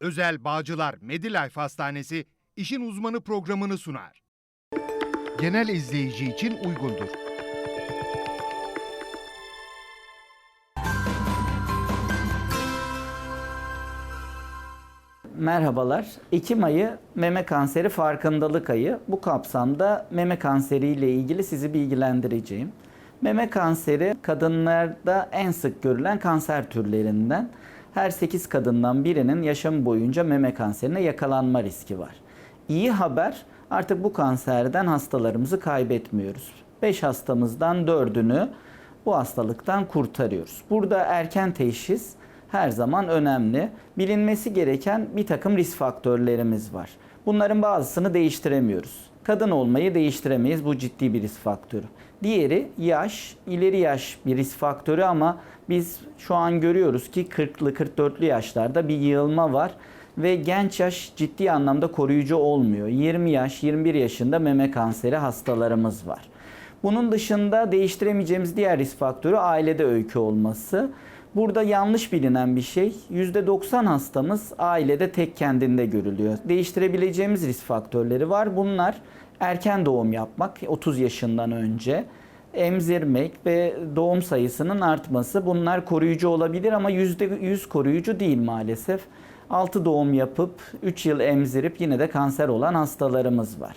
Özel Bağcılar Medilife Hastanesi işin uzmanı programını sunar. Genel izleyici için uygundur. Merhabalar. Ekim ayı meme kanseri farkındalık ayı. Bu kapsamda meme kanseri ile ilgili sizi bilgilendireceğim. Meme kanseri kadınlarda en sık görülen kanser türlerinden. Her 8 kadından birinin yaşam boyunca meme kanserine yakalanma riski var. İyi haber artık bu kanserden hastalarımızı kaybetmiyoruz. 5 hastamızdan 4'ünü bu hastalıktan kurtarıyoruz. Burada erken teşhis her zaman önemli. Bilinmesi gereken bir takım risk faktörlerimiz var. Bunların bazısını değiştiremiyoruz. Kadın olmayı değiştiremeyiz. Bu ciddi bir risk faktörü. Diğeri yaş, ileri yaş bir risk faktörü ama biz şu an görüyoruz ki 40'lı 44'lü yaşlarda bir yığılma var ve genç yaş ciddi anlamda koruyucu olmuyor. 20 yaş, 21 yaşında meme kanseri hastalarımız var. Bunun dışında değiştiremeyeceğimiz diğer risk faktörü ailede öykü olması. Burada yanlış bilinen bir şey. %90 hastamız ailede tek kendinde görülüyor. Değiştirebileceğimiz risk faktörleri var. Bunlar erken doğum yapmak 30 yaşından önce, emzirmek ve doğum sayısının artması. Bunlar koruyucu olabilir ama %100 koruyucu değil maalesef. 6 doğum yapıp 3 yıl emzirip yine de kanser olan hastalarımız var.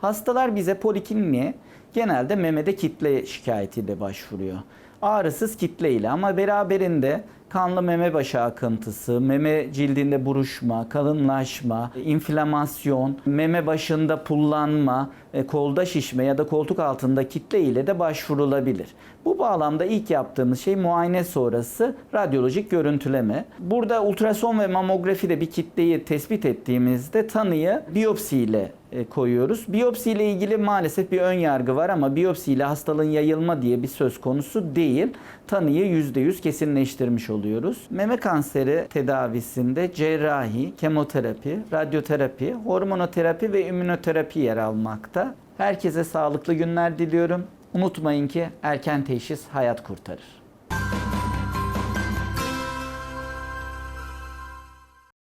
Hastalar bize polikliniğe genelde memede kitle şikayetiyle başvuruyor. Ağrısız kitle ile ama beraberinde kanlı meme başı akıntısı, meme cildinde buruşma, kalınlaşma, inflamasyon, meme başında pullanma, e, kolda şişme ya da koltuk altında kitle ile de başvurulabilir. Bu bağlamda ilk yaptığımız şey muayene sonrası radyolojik görüntüleme. Burada ultrason ve mamografide bir kitleyi tespit ettiğimizde tanıyı biyopsi ile e, koyuyoruz. Biyopsi ile ilgili maalesef bir ön yargı var ama biyopsi ile hastalığın yayılma diye bir söz konusu değil. Tanıyı %100 kesinleştirmiş oluyoruz. Meme kanseri tedavisinde cerrahi, kemoterapi, radyoterapi, hormonoterapi ve immünoterapi yer almakta. Herkese sağlıklı günler diliyorum. Unutmayın ki erken teşhis hayat kurtarır.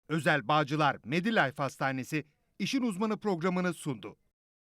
Özel Bağcılar Medilife Hastanesi işin uzmanı programını sundu.